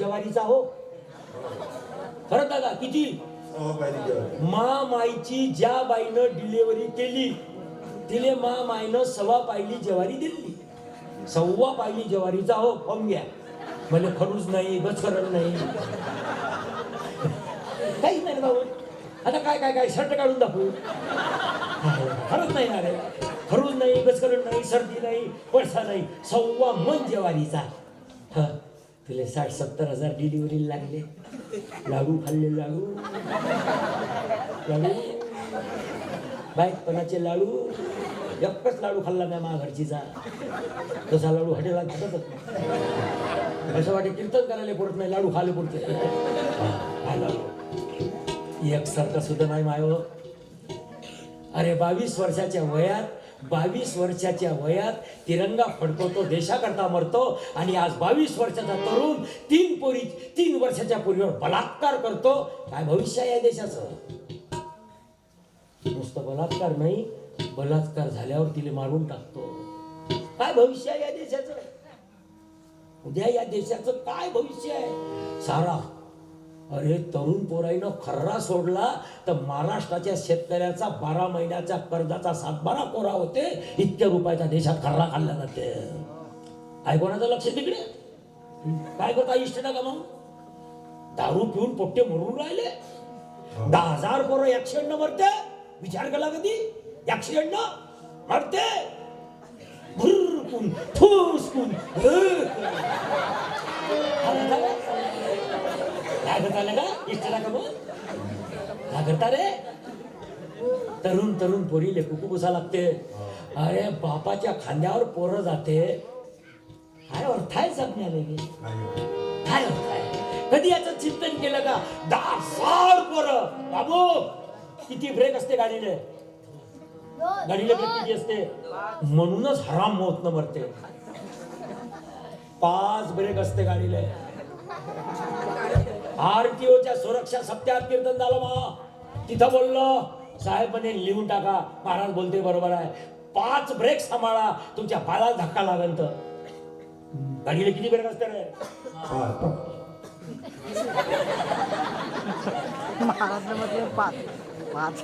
ज्वारीचा हो. खरं दादा किती? सहा पायली जेवारी. मा माईची ज्या बाईनं डिलिव्हरी केली तिले मा माईनं सव्वा पायली ज्वारी दिली. सव्वा पायली ज्वारीचा हो फॉर्म घ्या. म्हणजे खरूच नाही बचकरण नाही. काहीच नाही भाऊ. आता काय काय काय शर्ट काढून दाखवू. खरंच नाही ना रे. खरूच नाही बचकरण नाही सर्दी नाही पडसा नाही सव्वा मन ज्वारीचा. ह. तिले साठ सत्तर हजार डिलिव्हरी लागले. लाडू खाल्ले लाडू. लाडू. बाईकपणाचे लाडू. एकच लाडू खाल्ला नाही मा घरचीचा. तसा लाडू हटेला खातच नाही. असं वाटे कीर्तन करायला पुरत नाही लाडू खाले पुरते. लाडू एक सारखं सुद्धा नाही माय. अरे बावीस वर्षाच्या वयात बावीस वर्षाच्या वयात तिरंगा फडकवतो देशाकरता मरतो आणि आज बावीस वर्षाचा तरुण तीन पोरी तीन वर्षाच्या पोरीवर बलात्कार करतो. काय भविष्य आहे या देशाचं? नुसतं बलात्कार नाही बलात्कार झाल्यावर तिला मारून टाकतो. काय भविष्य आहे या देशाचं? उद्या या देशाचं काय भविष्य आहे? सारा अरे तरुण पोराईनं खर्रा सोडला तर महाराष्ट्राच्या शेतकऱ्याचा बारा महिन्याच्या कर्जाचा सातबारा कोरा होते. इतक्या रुपयाच्या देशात खर्रा खाल्ला जाते. ऐकवण्याचं लक्ष तिकडे? काय करता इष्ट का मग? दारू पिऊन पोट्टे मरून राहिले. दहा हजार पोरं ऍक्सिडेंट मरते. विचार केला कधी ऍक्सिडेंट मरते. भुरकून फुसकून करता का इष्टला का मग काय करता रे तरुण तरुण पोरीले कुकू बसा लागते. अरे बापाच्या खांद्यावर पोरं जाते. काय अर्थ आहे जगण्याला हे? काय अर्थ आहे कधी याचं चिंतन केलं का? दहा हजार पोरं. बाबू किती ब्रेक असते गाडीले? गाडीला ब्रेक किती असते? म्हणूनच हराम होत न मरते. पाच ब्रेक असते गाडीले. आरटीओच्या सुरक्षा सप्त्यात कीर्तन झालं मा तिथं बोललो साहेब म्हणे लिहून टाका. महाराज बोलते बरोबर आहे. पाच ब्रेक सांभाळा. तुमच्या पायाला धक्का लागेल तर. गाडीला किती ब्रेक असते रे पाच पाच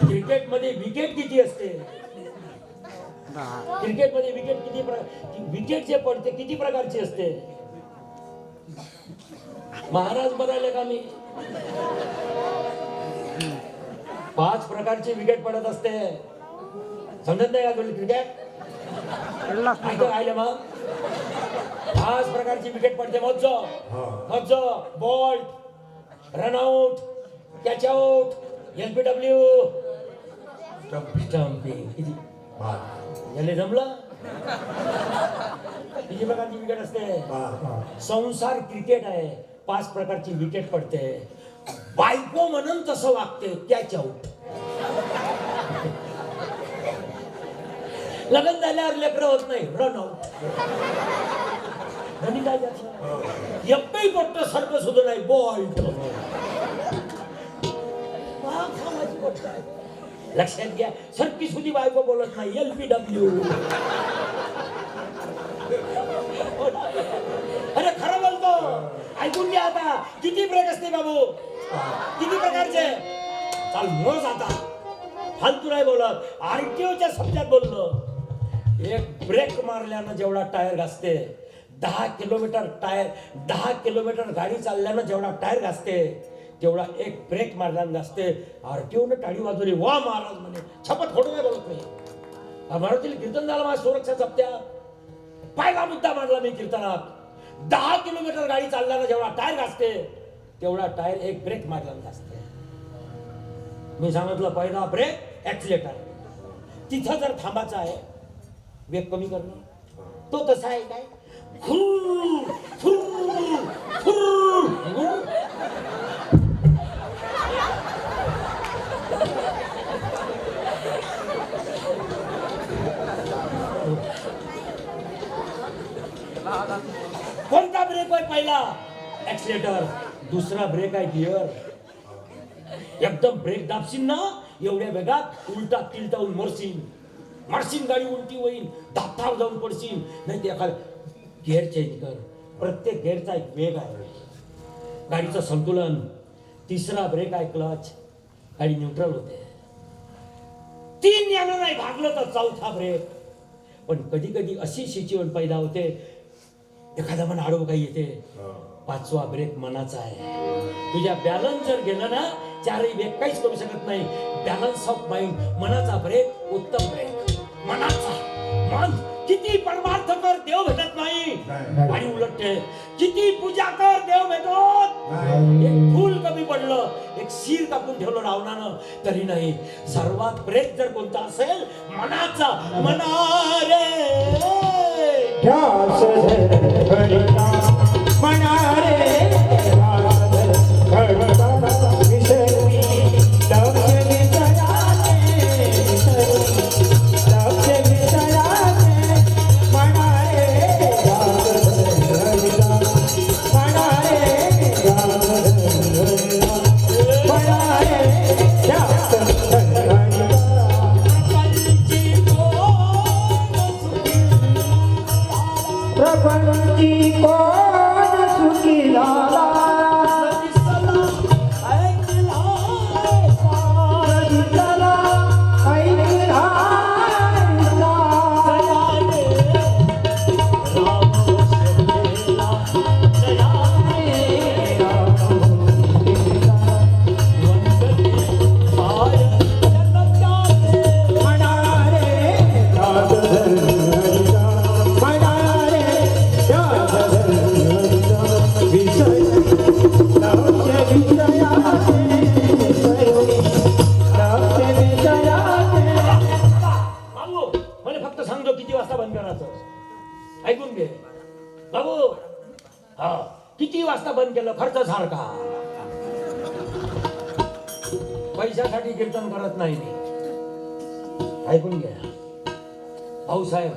क्रिकेटमध्ये विकेट किती असते? क्रिकेटमध्ये विकेट किती विकेट जे पडते किती प्रकारची असते? महाराज बनायले का मी? पाच प्रकारची विकेट पडत असते. समजत नाही का तुला क्रिकेट राहिले मग. पाच प्रकारची विकेट पडते. मज्ज. मज्ज. Bowled run out catch out LBW stump. Stumping किती पाच. याले जमलं किती प्रकारची विकेट असते. संसार क्रिकेट आहे. पाच प्रकारची विकेट पडते. बायको म्हणून तसं वागते कॅच आउट लग्न झाल्यावर लेकरं होत नाही रन आउट आहे त्याचं. एकही पट्ट सारखं सुद्धा नाही बॉल लक्षात घ्या सरकी सुधी बायको बोलत नाही एल पी डब्ल्यू अरे खरं बोलतो. ऐकून घ्या आता. किती ब्रेक असते बाबू? किती प्रकारचे? चाल मोज आता. फालतू नाही बोलत. आरटीओच्या शब्दात बोललो. एक ब्रेक मारल्यानं जेवढा टायर घासते दहा किलोमीटर टायर दहा किलोमीटर गाडी चालल्यानं जेवढा टायर घासते. तेवढा एक ब्रेक मारल्यानं घासते आरटीओनं टाळी वाजवली. वा महाराज म्हणे. छपट फोडू नाही बोलत नाही. मराठीला कीर्तन झालं माझ्या सुरक्षा जपत्या. पहिला मुद्दा मांडला मी कीर्तनात. दहा किलोमीटर गाडी चालल्यानं जेवढा टायर घासते तेवढा टायर एक ब्रेक मारला घासते मी सांगितलं पहिला ब्रेक ऍक्सिलेटर तिथं जर थांबायचं आहे वेग कमी करणं. तो तसा आहे काय फुर, फुर, फुर. कोणता ब्रेक आहे पहिला? ऍक्सिलेटर दुसरा ब्रेक आहे गिअर एकदम ब्रेक दाबशील ना एवढ्या वेगात उलटा तिलटावून मरशील. मरशील गाडी उलटी होईल धापधाप जाऊन पडशील. नाही ते एखाद गिअर चेंज कर. प्रत्येक गेअरचा एक वेग आहे. गाडीचं संतुलन. तिसरा ब्रेक आहे क्लच गाडी न्यूट्रल होते. तीन यानं नाही भागलं तर चौथा ब्रेक पण कधी कधी अशी सिच्युएशन पैदा होते एखादा मन आडवं काही येते पाचवा ब्रेक मनाचा आहे. तुझ्या बॅलन्स जर गेलं ना चारही ब्रेक काहीच करू शकत नाही. बॅलन्स ऑफ माइंड मनाचा ब्रेक उत्तम ब्रेक मनाचा. मन किती परमार्थ कर देव भेटत नाही. आणि उलट किती पूजा कर देव भेटत. नाही. एक फूल कमी पडलं एक शीर कापून ठेवलं रावणानं तरी नाही. सर्वात ब्रेक जर कोणता असेल मनाचा. मना रे. ध्यास हरिता व किरा बाबू हा किती वाजता बंद केलं? खर्च सारखा पैशासाठी कीर्तन करत नाही मी. ऐकून घ्या. भाऊसाहेब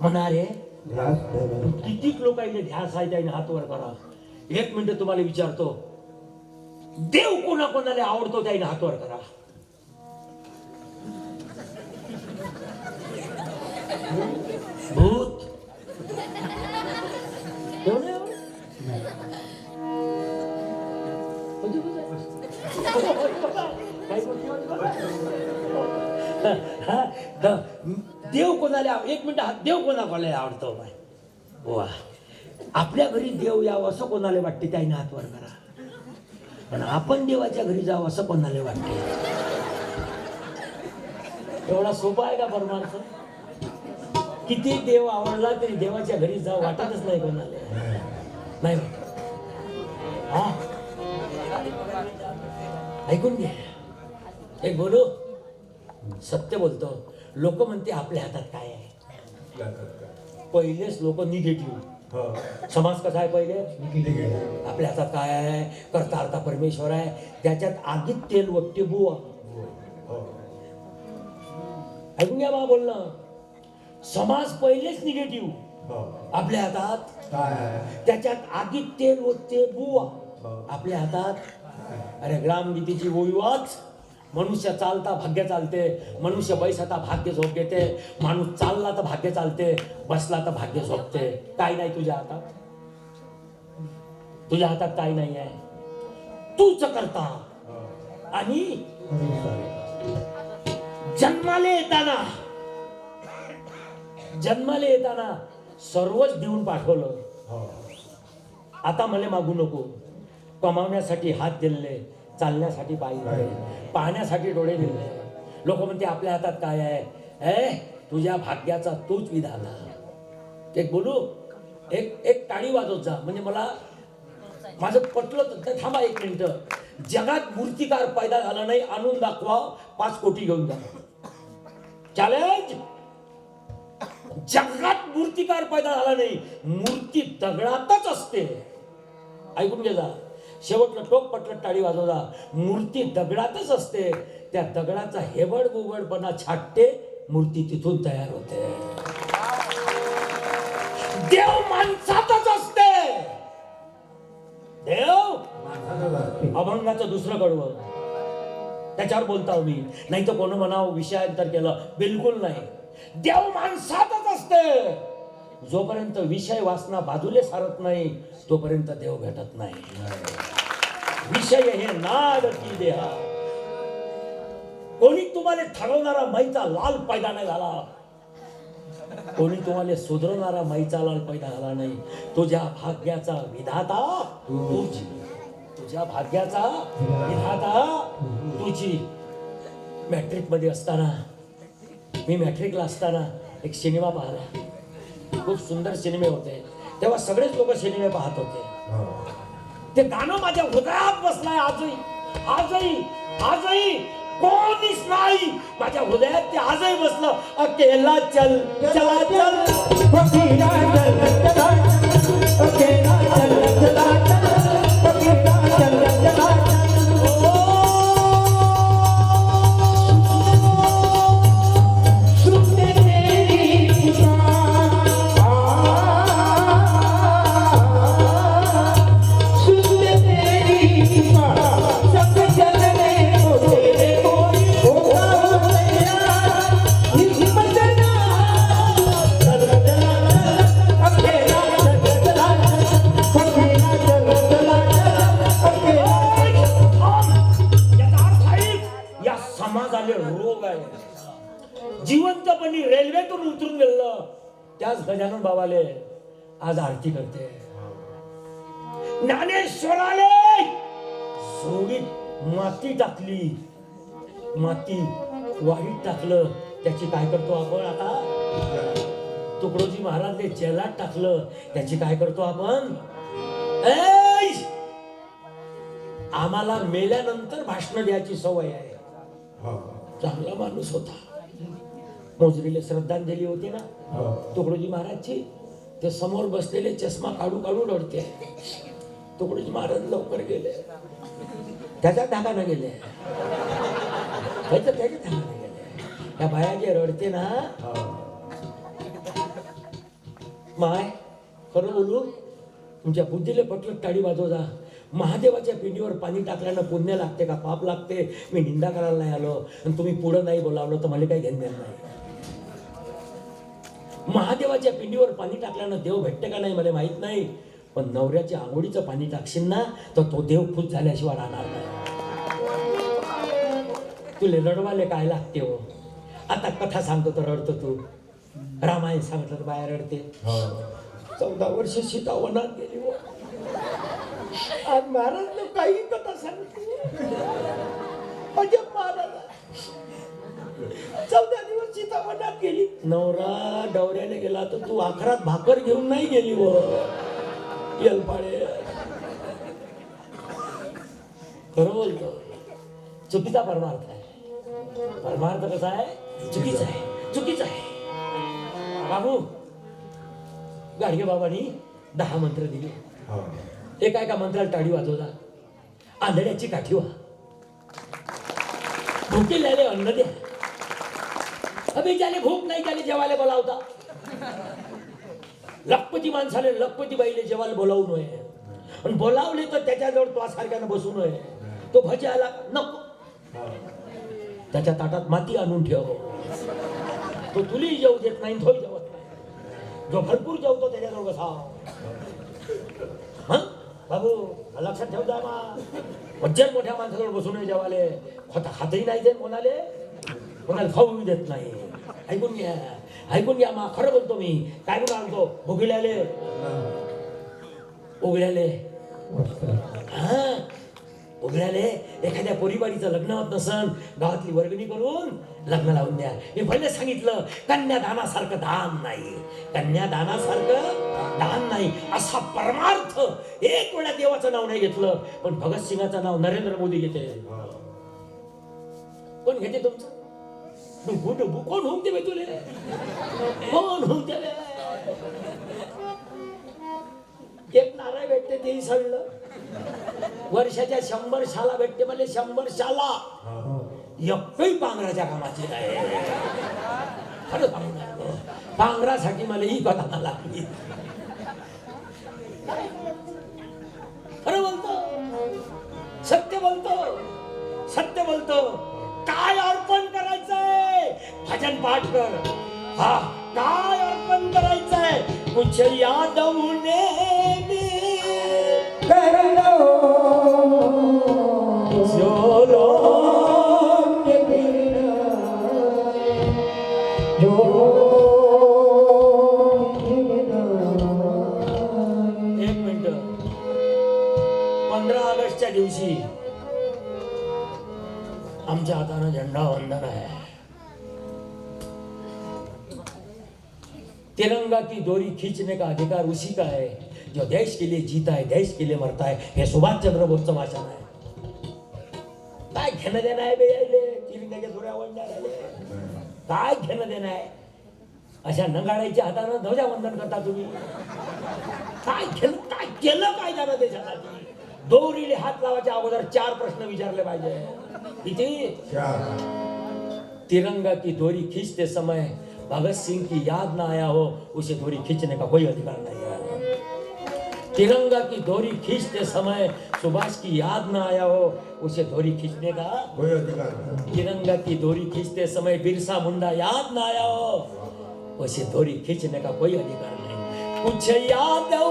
म्हणारे ध्यास धर्मरिता कितीक लोकांनी ध्यास आहे त्याने हात वर करा. एक मिनिट तुम्हाला विचारतो. देव कोणा कोणाला आवडतो त्याने हात वर करा. भूत देव कोणाला एक मिनिट हा देव कोणा कोणाला आवडतो बाय वा. आपल्या घरी देव यावं असं कोणाला वाटते? त्याने हात वर करा. पण आपण देवाच्या घरी जावं असं कोणाला वाटते? एवढा सोपा आहे का परमार्थ? किती देव आवडला तरी देवाच्या घरी जावं वाटतच नाही कोणाला. नाही वाटत. हा? ऐकून घ्या एक बोलू? सत्य बोलतो. लोक म्हणते आपल्या हातात काय आहे? पहिलेच लोक निगेटिव्ह हो. समाज कसा आहे पहिले. आपल्या हातात काय आहे? करता अर्था परमेश्वर आहे. त्याच्यात आगीत तेल वट्टे बुवा. हो. ऐकून घ्या बा बोलणं. समाज पहिलेच निगेटिव्ह. हो. आपल्या हातात? त्याच्यात आगीत तेल ओतते बुवा. आपल्या हातात अरे ग्रामगीतीची ओवी वाच मनुष्य चालता भाग्य चालते. मनुष्य बैसता भाग्य झोप घेते माणूस चालला तर भाग्य चालते. बसला तर भाग्य झोपते. काय नाही तुझ्या हातात? तुझ्या हातात काय नाही आहे. तूच करता. आणि जन्माला येताना जन्माला येताना सर्वच देऊन पाठवलं. हो. आता मला मागू नको. कमावण्यासाठी हात दिले चालण्यासाठी पाय दिले पाहण्यासाठी डोळे दिले लोक म्हणते आपल्या हातात काय आहे? ए तुझ्या भाग्याचा तूच विधान एक बोलू एक एक टाळी वाजवत जा. म्हणजे मला माझं पटलं तर थांबा एक मिनिट. जगात मूर्तिकार पैदा झाला नाही आणून दाखवा पाच कोटी घेऊन जा. चॅलेंज जगात मूर्तिकार पैदा झाला नाही मूर्ती दगडातच असते. ऐकून घे जा. शेवटलं टोक पटलं टाळी वाजवला. मूर्ती दगडातच असते. त्या दगडाचा हेबड गुबडपणा छाटते. मूर्ती तिथून तयार होते. देव माणसातच असते. देव अभंगाचं दुसरं कडवं. त्याच्यावर बोलता मी. नाही तर कोण म्हणावं विषयांतर केलं. बिलकुल नाही. देव माणसातच असते. जोपर्यंत विषय वासना बाजूले सारत नाही तोपर्यंत देव भेटत नाही. विषय हे नाद की देहा. कोणी तुम्हाला ठरवणारा माईचा लाल पैदा नाही झाला. कोणी तुम्हाला सुधरवणारा माईचा लाल पैदा झाला नाही. तुझ्या भाग्याचा विधाता तुझी. तुझ्या भाग्याचा विधाता तुझी. मॅट्रिकमध्ये असताना मी मॅट्रिकला असताना एक सिनेमा पाहिला. खूप सुंदर सिनेमे होते. तेव्हा सगळेच लोक सिनेमे पाहत होते. हो. ते गाणं माझ्या हृदयात बसलंय आजही. आजही आजही कोणीच नाही माझ्या हृदयात ते आजही बसलं. अकेला चल चला चल. चला माती वाईट टाकलं. त्याची काय करतो आपण आता? तुकडोजी महाराजने जेलात टाकलं. त्याची काय करतो आपण? ऐ! आम्हाला मेल्यानंतर भाषण द्यायची सवय आहे. हो. चांगला माणूस होता. मोजरीला श्रद्धांजली होती ना? हो. तुकडोजी महाराजची. ते समोर बसलेले चष्मा काढू काढू रडते. तुकडोजी महाराज लवकर गेले. त्याच्या धागानं गेले. त्या बाया जे रडते ना. हो. माय खरं बोलू? तुमच्या बुद्धीला पटलं टाळी वाजवजा महादेवाच्या पिंडीवर पाणी टाकल्यानं पुण्य लागते का? पाप लागते. मी निंदा करायला नाही आलो. आणि तुम्ही पुढं नाही बोलावलं तर मला काही घेणं नाही. महादेवाच्या पिंडीवर पाणी टाकल्यानं देव भेटते का नाही मला माहीत नाही. पण नवऱ्याच्या आंघोळीचं पाणी टाकशील ना तर तो देव खुश झाल्याशिवाय राहणार नाही. तुले रडवाले काय लागते हो? आता कथा सांगतो तर रडतो तू. रामायण सांगतो तर बाहेर रडते. हो. चौदा वर्ष सीता वनात गेली हो. आज महाराज काही कथा सांगते. अजब महाराज चौदा दिवस सीता वनात गेली. नवरा डवऱ्याने गेला तर तू अकरात भाकर घेऊन नाही गेली व येलपाडे खरं बोलतो. चुकीचा परमार्थ आहे. परमार्थ कसा आहे? चुकीचा आहे. चुकीचा आहे. बाबू गाडगे बाबांनी दहा मंत्र दिले. हो. एका एका मंत्राला टाळी वाजवला आंधळ्याची काठी व्हा. भुकेल्याले अन्न द्या. अबे ज्याले भूक नाही त्याले जेवायला बोलावता. लखपती माणसाले लखपती बाईले जेवायला बोलावू नये. आणि बोलावले तर त्याच्याजवळ तो सारख्यानं बसू नये. तो भजायला नको. त्याच्या ताटात माती आणून ठेव तो तुली जेवू देत नाही तोही जेवत नाही. जो भरपूर जेवतो त्याच्याजवळ बसाव हं? बाबू लक्षात ठेव जा मा मज्जर मोठ्या माणसाजवळ बसू नये जेवाले खातही नाही देत कोणाले. कोणाला खाऊ देत नाही. ऐकून घ्या. ऐकून घ्या मा खरं बोलतो मी. काय म्हणून आणतो? भुगिल्याले उघड्याले. हा. उघड्याले एखाद्या पोरीबारीचं लग्न होत नसन गावातली वर्गणी करून लग्न लावून द्या. मी पहिले सांगितलं कन्यादानासारखं दान नाही. कन्यादानासारखं दान नाही. असा परमार्थ एक वेळा देवाचं नाव नाही घेतलं पण भगतसिंगाचं नाव नरेंद्र मोदी घेते. कोण घेते तुमचं? डुबू कोण होऊन देवे तुले कोण होऊन देवे एक नाराय भेटते तेही सडलं. वर्षाच्या शंभर शाला भेटते म्हणजे शंभर शाला. एकही पांघराच्या कामाची नाही. खरं सांगू पांघरासाठी मला ही कथा लागली. खरं बोलतो? सत्य बोलतो? सत्य बोलतो. काय अर्पण करायचंय? भजन पाठ कर. हा काय अर्पण करायचंय? कुछ यादव ने पंधरा ऑगस्टच्या दिवशी आमच्या हातानं झेंडा वंदन आहे. तिरंगा की दोरी खींचने का अधिकार उसी का है जो देश के लिए जीता है देश के लिए मरता है हे सुभाष चंद्र बोसचं भाषण आहे. काय घेणं देणं आहे बे यायले? तिरंगाच्या दोऱ्या वंडणाऱ्याले काय घेणं देणं आहे? अशा नगाड्याच्या हातानं ध्वजावंदन करता तुम्ही. काय केलं काय केलं काय त्यानं देशासाठी? दोरीले हात लावायच्या अगोदर चार प्रश्न विचारले पाहिजे. किती? तिरंगा की डोरी खींचते समय भगत सिंह की याद ना आया हो उसे डोरी खींचने का कोई अधिकार नहीं है तिरंगा की डोरी खींचते समय सुभाष की याद ना आया हो उसे डोरी खींचने का कोई अधिकार नहीं. तिरंगा की डोरी खींचते समय बिरसा मुंडा याद ना आया हो उसे डोरी खींचने का कोई अधिकार नहीं कुछ याद जो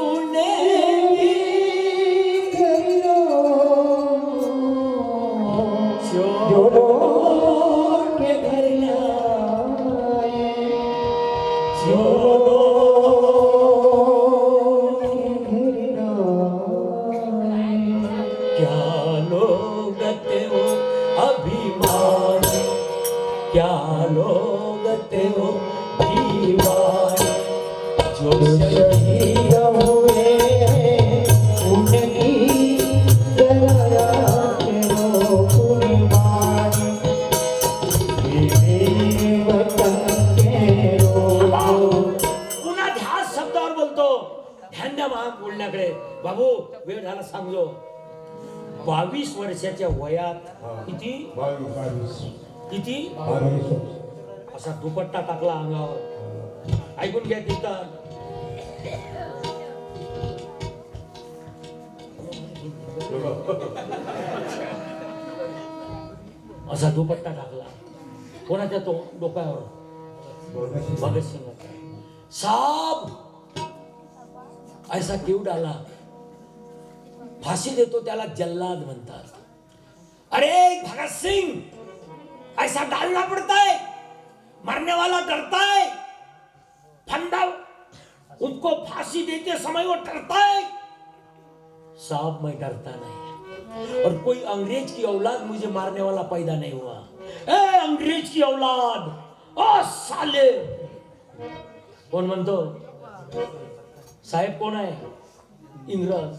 वेळ झाला सांगलो बावीस वर्षाच्या वयात किती? बावीस बावीस. किती? बावीस. असा दुपट्टा टाकला अंगावर. ऐकून घ्या तिथं असा दुपट्टा टाकला. कोणाच्या तो डोक्यावर? भगतसिंग साब! ऐसा क्यों डाला फाशी देतो त्याला जल्लाद म्हणतात. अरे भगत सिंह ऐसा डालना पड़ता है मरने वाला डरता है फंदा उनको फांसी देते समय वो डरता है साहब मैं डरता नहीं। और कोई अंग्रेज की औलाद मुझे मारने वाला पैदा नहीं हुआ। ए अंग्रेज की औलाद ओ साले। कोण म्हणतो साहेब कोण आहे इंग्रज।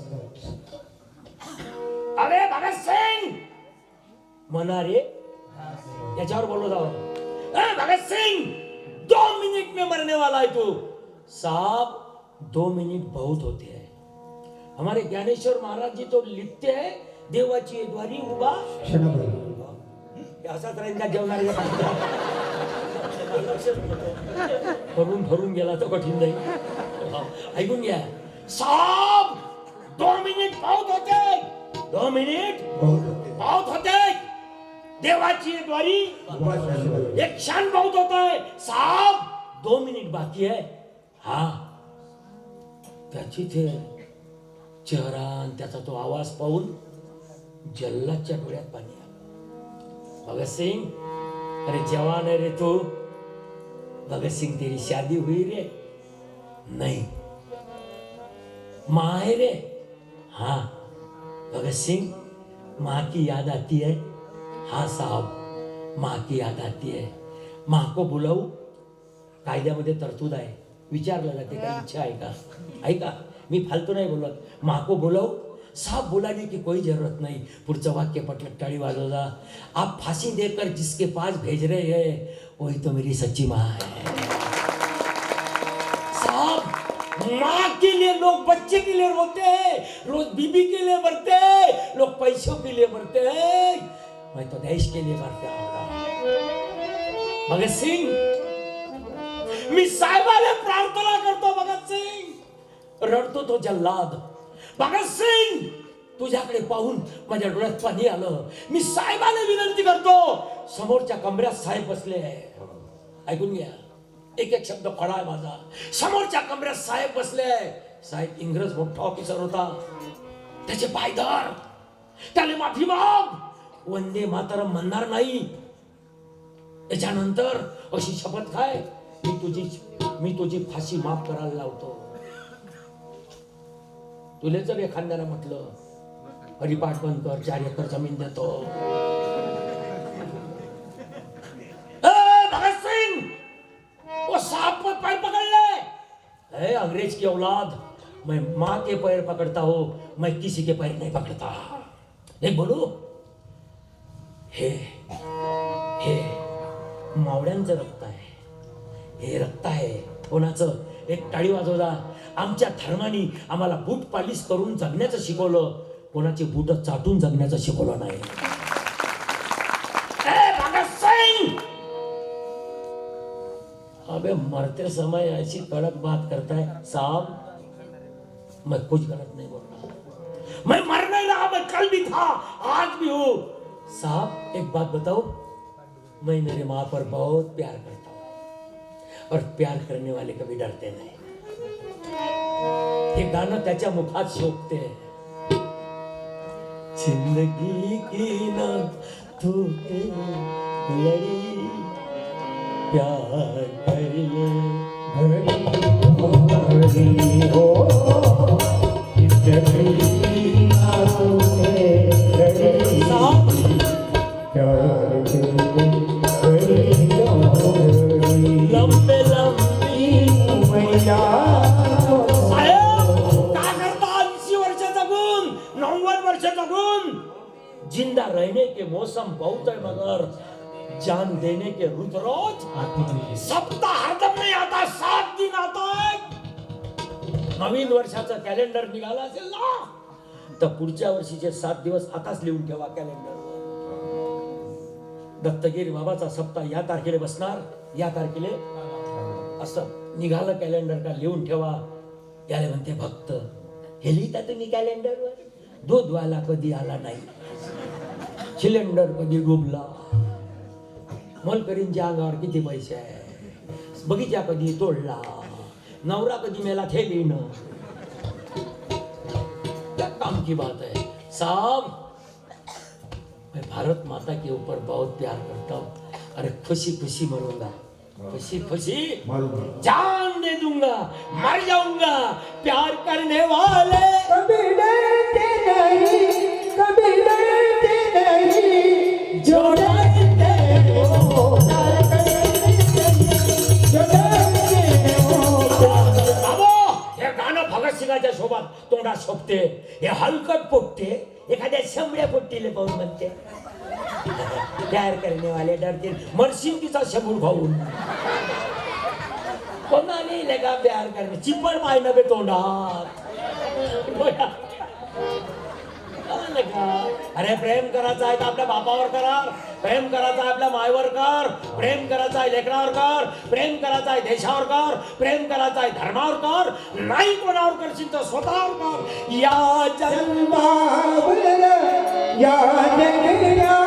अरे भगत सिंग! म्हणा रे. याच्यावर बोलो जाओ ए भगत सिंह दो मिनट में मरने वाला है तू. साहब दो मिनट बहुत होते हैं. हमारे ज्ञानेश्वर महाराज जी तो लिखते हैं देवाची द्वारी उभा. असाच राहील जेवणारे भरून भरून गेला तो कठीण जाईल ऐकून घ्या. साहब दो मिनिट बहुत होते दो मिनिट बहुत होते देवाची द्वारी एक क्षण बहुत होता है। साहब दो मिनिट बाकी है। हा। त्याची ते चेहरा त्याचा तो आवाज पाहून जल्लादच्या डोळ्यात पाणी आलं. भगत सिंग अरे जवान रे तू. भगत सिंह तेरी शादी हुई रे? नहीं. माँ है रे. हाँ भगत सिंह माँ की याद आती है? हाँ साहब माँ की याद आती है। माँ को बुलाऊ? कायद्यामध्ये तरतूद आहे. विचारलं जाते काही इच्छा आहे का? ऐका मी फालतू नाही बोलत. माँ को बुलाऊ? साहब बुलाने की कोई जरूरत नहीं. पुढचं वाक्य पटकन टाळी वाजवला आप फांसी देकर जिसके पास भेज रहे हैं वही तो मेरी सच्ची माँ है. माँ के लिए लोग बच्चे के लिए रोते हैं रोज बीबी के लिए मरते हैं लोग पैसों के लिए मरते हैं। मैं तो देश के लिए मरते होगा भगत सिंह मी साहेबाला प्रार्थना करतो भगत सिंग रडतो तो जल्लाद। भगत सिंग तुझ्याकडे पाहून माझ्या डोळ्यात पाणी आलं. मी साहेबाला विनंती करतो समोरच्या कमऱ्यात साहेब बसले ऐकून घ्या. एक एक शब्द फळा आहे माझा. समोरच्या कमऱ्यात साहेब बसले. साहेब इंग्रज मोठा ऑफिसर होता. त्याचे पायदार त्याला माफी माग. वंदे मातरम म्हणणार नाही. याच्यानंतर अशी शपथ काय? मी तुझी मी तुझी फाशी माफ करायला लावतो. तुले जर एखाद्याला म्हटलं हरिपाठ बंद कर चार एकर जमीन देतो. की औलाद मैं माँ के पैर पकड़ता हूं मैं किसी के पैर नहीं पकड़ता। नहीं बोलू। हे हे मावळ्यांचं रक्त आहे। हे रक्त आहे। कोणाचं? एक टाळी वाजवला आमच्या धर्माने आम्हाला बूट पालिश करून जगण्याचं शिकवलं. कोणाची बूट चाटून जगण्याचं शिकवलं नाही. अबे मरते समय ऐसी कड़क बात करता है, साहब, मैं कुछ गलत नहीं बोल रहा। मैं मर नहीं रहा, मैं कल भी था, आज भी हूँ। साहब, एक बात बताओ, मैं मेरे माँ पर बहुत प्यार करता हूँ और प्यार करने वाले कभी डरते नहीं। हे गाणं त्याच्या मुखात शोभते ज़िंदगी की ना तू लड़ी जिंदा रहने के मौसम बहुत है मगर जान देने के रुत रोज सप्ताह हरदम नहीं आता सात दिन आता है। नवीन वर्षाचं कॅलेंडर निघाला असेल ना तर पुढच्या वर्षीचे सात दिवस आताच लिहून ठेवा कॅलेंडरवर दत्तगिरी बाबाचा सप्ताह या तारखेला बसणार या तारखेला असं निघालं कॅलेंडर का लिहून ठेवा. याला म्हणते भक्त हे लिहिता तुम्ही कॅलेंडरवर दूध वाला कधी आला नाही. सिलेंडर कधी डुबला? मलकरींच्या अंगावर किती पैसे आहे? बगीचा कधी तोडला? नवरा कधी मेला थे लिहिणं क्या काम की बात आहे? साहब मैं भारत माता के ऊपर बहुत प्यार करता हूँ। अरे खुशी खुशी मरूंगा। खुशी खुशी जान दे दूंगा। मर जाऊंगा। प्यार करने वाले कभी डरते नहीं कभी डरते नहीं। जो सिंगाच्या सोबत तोंडात सोपते. हे हलकट पोटते एखाद्या शंभऱ्या पोट्टीले पाहून म्हणते. तयार करणे वाले डरतील मरशील तिचा शंभूर खाऊन. कोणाने लगा प्यार करणे? चिपळ माय बे तोंडात. बोला. का? अरे प्रेम करायचं आहे तर आपल्या बापावर कर. प्रेम करायचं आहे आपल्या मायवर कर. प्रेम करायचं आहे लेकरावर कर. प्रेम करायचं आहे देशावर कर. प्रेम करायचं आहे धर्मावर कर. नाही कोणावर करशील तर स्वतःवर कर. या जन्मावर या जगण्यावर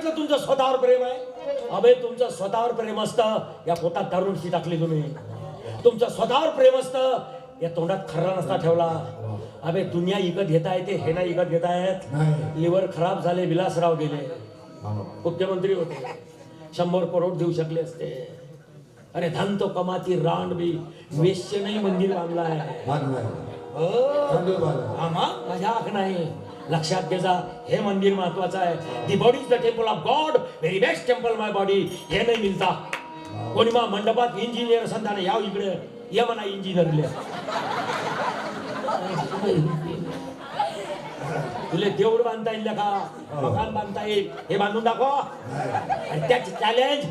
सांगितलं तुमचं स्वतःवर प्रेम आहे? अबे तुमचं स्वतःवर प्रेम असतं या पोटात दारूची टाकली तुम्ही. तुमचं स्वतःवर प्रेम असतं या तोंडात खर्रा नसता ठेवला. अबे दुनिया इकत घेता येते हे ना इकत घेता येत लिव्हर खराब झाले विलासराव गेले. मुख्यमंत्री होते. शंभर करोड देऊ शकले असते. अरे धन तो कमाती रांड भी वेश्य नाही मंदिर बांधला आहे. हो. आम्हा मजाक नाही. लक्षात घ्यायचा हे मंदिर महत्वाचं आहे. The body is the temple of God very best temple my body हे नाही मिळता. कोणी मा मंडपात इंजिनियर संताने याव इकडे. ये म्हणा इंजिनियरले तुले देऊळ बांधता येईल का? मकान बांधता येईल. हे बांधून दाखव. आणि त्याच चॅलेंज